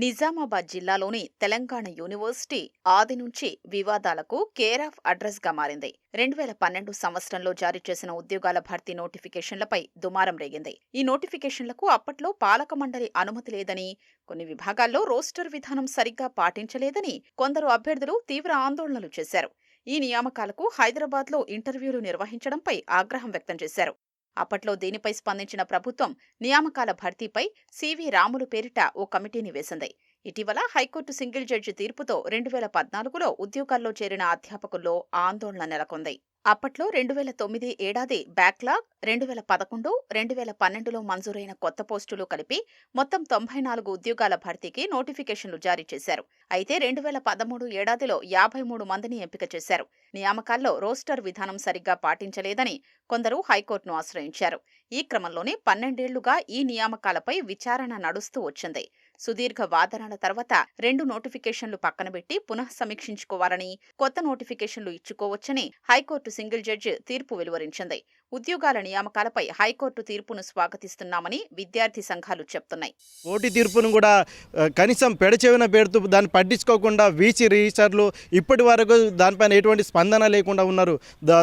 నిజామాబాద్ జిల్లాలోని తెలంగాణ యూనివర్సిటీ ఆది నుంచి వివాదాలకు కేర్ ఆఫ్ అడ్రస్గా మారింది. రెండు వేల పన్నెండు సంవత్సరంలో జారీ చేసిన ఉద్యోగాల భర్తీ నోటిఫికేషన్లపై దుమారం రేగింది. ఈ నోటిఫికేషన్లకు అప్పట్లో పాలక మండలి అనుమతి లేదని కొన్ని విభాగాల్లో రోస్టర్ విధానం సరిగ్గా పాటించలేదని కొందరు అభ్యర్థులు తీవ్ర ఆందోళనలు చేశారు. ఈ నియామకాలకు హైదరాబాద్లో ఇంటర్వ్యూలు నిర్వహించడంపై ఆగ్రహం వ్యక్తం చేశారు. అప్పట్లో దీనిపై స్పందించిన ప్రభుత్వం నియామకాల భర్తీపై సివి రాములు పేరిట ఓ కమిటీని వేసింది. ఇటీవల హైకోర్టు సింగిల్ జడ్జి తీర్పుతో రెండు వేల పద్నాలుగులో ఉద్యోగాల్లో చేరిన అధ్యాపకుల్లో ఆందోళన నెలకొంది. అప్పట్లో రెండు వేల తొమ్మిది ఏడాది బ్యాక్లాగ్ రెండు వేల పదకొండు రెండు వేల పన్నెండులో మంజూరైన కొత్త పోస్టులు కలిపి మొత్తం తొంభై నాలుగు ఉద్యోగాల భర్తీకి నోటిఫికేషన్లు జారీ చేశారు. అయితే రెండు వేల పదమూడు ఏడాదిలో యాభై మూడు మందిని ఎంపిక చేశారు. నియామకాల్లో రోస్టర్ విధానం సరిగ్గా పాటించలేదని కొందరు హైకోర్టును ఆశ్రయించారు. ఈ క్రమంలోనే పన్నెండేళ్ళుగా ఈ నియామకాలపై విచారణ నడుస్తూ వచ్చింది. సుదీర్ఘ వాదనల తర్వాత రెండు నోటిఫికేషన్లు పక్కనబెట్టి పునః సమీక్షించుకోవాలని కొత్త నోటిఫికేషన్లు ఇచ్చుకోవచ్చని హైకోర్టు సింగిల్ జడ్జి తీర్పు వెలువరించింది. ఉద్యోగాల నియామకాలపై హైకోర్టు తీర్పును స్వాగతిస్తున్నామని విద్యార్థి సంఘాలు చెప్తున్నాయి. పోటీ తీర్పును కూడా కనీసం పెడచెవిన పెడుతూ దాన్ని పట్టించుకోకుండా వీసీ రిజిస్టర్లు ఇప్పటి వరకు దానిపైన ఎటువంటి స్పందన లేకుండా ఉన్నారు.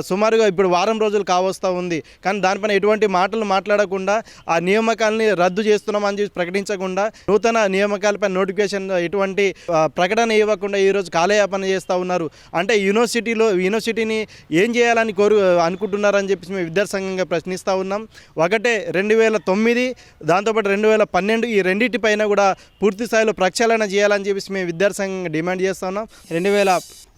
సుమారుగా ఇప్పుడు వారం రోజులు కావస్తూ ఉంది. కానీ దానిపైన ఎటువంటి మాటలు మాట్లాడకుండా ఆ నియామకాలని రద్దు చేస్తున్నామని చెప్పి ప్రకటించకుండా నూతన నియామకాలపై నోటిఫికేషన్ ఎటువంటి ప్రకటన ఇవ్వకుండా ఈరోజు కాలయాపన చేస్తూ ఉన్నారు. అంటే యూనివర్సిటీలో యూనివర్సిటీని ఏం చేయాలని కోరు అనుకుంటున్నారని చెప్పేసి మేము విద్యార్థి సంఘంగా ప్రశ్నిస్తూ ఉన్నాం. ఒకటే రెండు వేల తొమ్మిది దాంతోపాటు రెండు వేల పన్నెండు ఈ రెండింటిపైన కూడా పూర్తి స్థాయిలో ప్రక్షాళన చేయాలని చెప్పేసి మేము విద్యార్థి సంఘంగా డిమాండ్ చేస్తున్నాం రెండు వేల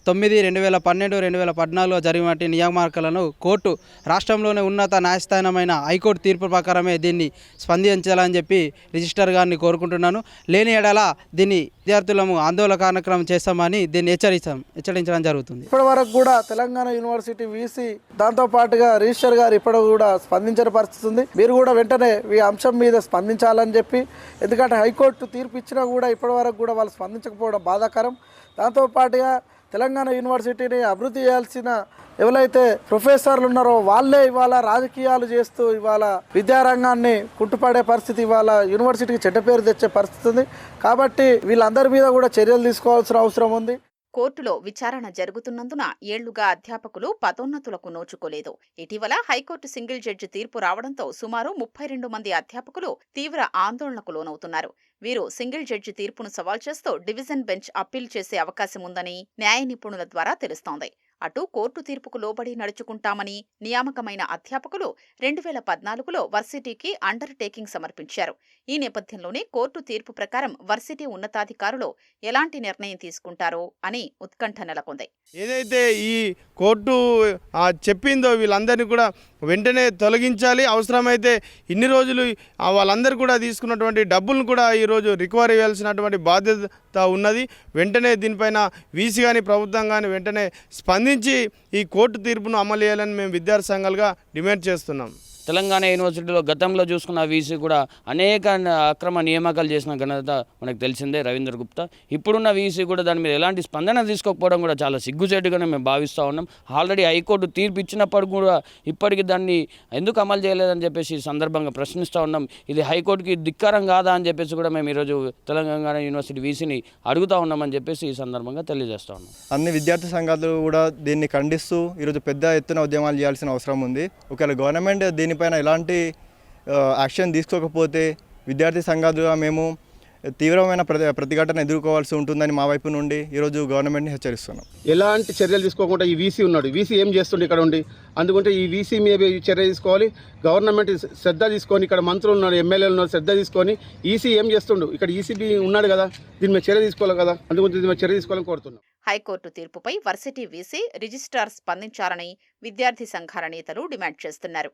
తొమ్మిది రెండు వేల పన్నెండు రెండు వేల పద్నాలుగులో జరిగినటువంటి నియామకాలను కోర్టు రాష్ట్రంలోనే ఉన్నత న్యాయస్థానమైన హైకోర్టు తీర్పు ప్రకారమే దీన్ని స్పందించాలని చెప్పి రిజిస్టర్ గారిని కోరుకుంటున్నాను. లేని ఎడల దీన్ని విద్యార్థులము ఆందోళన కార్యక్రమం చేస్తామని దీన్ని హెచ్చరించాం హెచ్చరించడం జరుగుతుంది. ఇప్పటి వరకు కూడా తెలంగాణ యూనివర్సిటీ వీసీ దాంతో పాటుగా రిజిస్టర్ గారు ఇప్పటి కూడా స్పందించని పరిస్థితి ఉంది. మీరు కూడా వెంటనే ఈ అంశం మీద స్పందించాలని చెప్పి ఎందుకంటే హైకోర్టు తీర్పు ఇచ్చినా కూడా ఇప్పటి వరకు కూడా వాళ్ళు స్పందించకపోవడం బాధాకరం. దాంతోపాటుగా తెలంగాణ యూనివర్సిటీని అభివృద్ధి చేయాల్సిన ఎవరైతే ప్రొఫెసర్లు ఉన్నారో వాళ్ళే ఇవాళ రాజకీయాలు చేస్తూ ఇవాళ విద్యారంగాన్ని కుంటుపడే పరిస్థితి ఇవాళ యూనివర్సిటీకి చెడ్డ పేరు తెచ్చే పరిస్థితి ఉంది. కాబట్టి వీళ్ళందరి మీద కూడా చర్యలు తీసుకోవాల్సిన అవసరం ఉంది. కోర్టులో విచారణ జరుగుతున్నందున ఏళ్ళుగా అధ్యాపకులు పదోన్నతులకు నోచుకోలేదు. ఇటీవల హైకోర్టు సింగిల్ జడ్జి తీర్పు రావడంతో సుమారు ముప్పై రెండు మంది అధ్యాపకులు తీవ్ర ఆందోళనకు లోనవుతున్నారు. వీరు సింగిల్ జడ్జి తీర్పును సవాల్ చేస్తూ డివిజన్ బెంచ్ అప్పీల్ చేసే అవకాశం ఉందని న్యాయ నిపుణుల ద్వారా తెలుస్తోంది. అటు కోర్టు తీర్పుకు లోబడి నడుచుకుంటామని నియామకమైన అధ్యాపకులు రెండు వేల పద్నాలుగులో వర్సిటీకి అండర్ టేకింగ్ సమర్పించారు. ఈ నేపథ్యంలోనే కోర్టు తీర్పు ప్రకారం వర్సిటీ ఉన్నతాధికారులు ఎలాంటి నిర్ణయం తీసుకుంటారో అని ఉత్కంఠ నెలకొంది. ఏదైతే ఈ కోర్టు చెప్పిందో వీళ్ళందరినీ కూడా వెంటనే తొలగించాలి. అవసరమైతే ఇన్ని రోజులు వాళ్ళందరూ కూడా తీసుకున్నటువంటి డబ్బులను కూడా ఈరోజు రికవరీ చేయాల్సినటువంటి బాధ్యత ఉన్నది. వెంటనే దీనిపైన వీసీ కానీ ప్రభుత్వం కానీ వెంటనే స్పందించి ఈ కోర్టు తీర్పును అమలు చేయాలని మేము విద్యార్థి సంఘాలుగా డిమాండ్ చేస్తున్నాం. తెలంగాణ యూనివర్సిటీలో గతంలో చూసుకున్న వీసీ కూడా అనేక అక్రమ నియామకాలు చేసిన ఘనత మనకు తెలిసిందే రవీంద్ర గుప్తా. ఇప్పుడున్న వీసీ కూడా దాని మీద ఎలాంటి స్పందన తీసుకోకపోవడం కూడా చాలా సిగ్గుచేటుగానే మేము భావిస్తూ ఉన్నాం. ఆల్రెడీ హైకోర్టు తీర్పు ఇచ్చినప్పుడు కూడా ఇప్పటికి దాన్ని ఎందుకు అమలు చేయలేదని చెప్పేసి ఈ సందర్భంగా ప్రశ్నిస్తూ ఉన్నాం. ఇది హైకోర్టుకి ధిక్కారం కాదా అని చెప్పేసి కూడా మేము ఈరోజు తెలంగాణ యూనివర్సిటీ వీసీని అడుగుతా ఉన్నామని చెప్పేసి ఈ సందర్భంగా తెలియజేస్తూ ఉన్నాం. అన్ని విద్యార్థి సంఘాలు కూడా దీన్ని ఖండిస్తూ ఈరోజు పెద్ద ఎత్తున ఉద్యమాలు చేయాల్సిన అవసరం ఉంది. ఒకవేళ గవర్నమెంట్ దీన్ని దీనిపైన ఎలాంటి యాక్షన్ తీసుకోకపోతే విద్యార్థి సంఘాలుగా మేము తీవ్రమైన ప్రతి ప్రతిఘటన ఎదుర్కోవాల్సి ఉంటుందని మా వైపు నుండి ఈరోజు గవర్నమెంట్ని హెచ్చరిస్తున్నాం. ఎలాంటి చర్యలు తీసుకోకుండా ఈ వీసీ ఉన్నాడు. వీసీ ఏం చేస్తుండే ఇక్కడ ఉండి? అందుకుంటే ఈ వీసీ మీద ఈ చర్య తీసుకోవాలి. గవర్నమెంట్ శ్రద్ధ తీసుకొని ఇక్కడ మంత్రులు ఉన్నారు ఎమ్మెల్యేలు ఉన్నారు శ్రద్ధ తీసుకొని ఈసీ ఏం చేస్తుండు? ఇక్కడ ఈసీబీ ఉన్నాడు కదా దీని మీద చర్య తీసుకోవాలి కదా అందుగురించి దీని మీద చర్య తీసుకోవాలని కోరుతున్నాం. హైకోర్టు తీర్పుపై వర్సిటీ వీసీ రిజిస్ట్రార్ స్పందించాలని విద్యార్థి సంఘాల నేతలు డిమాండ్ చేస్తున్నారు.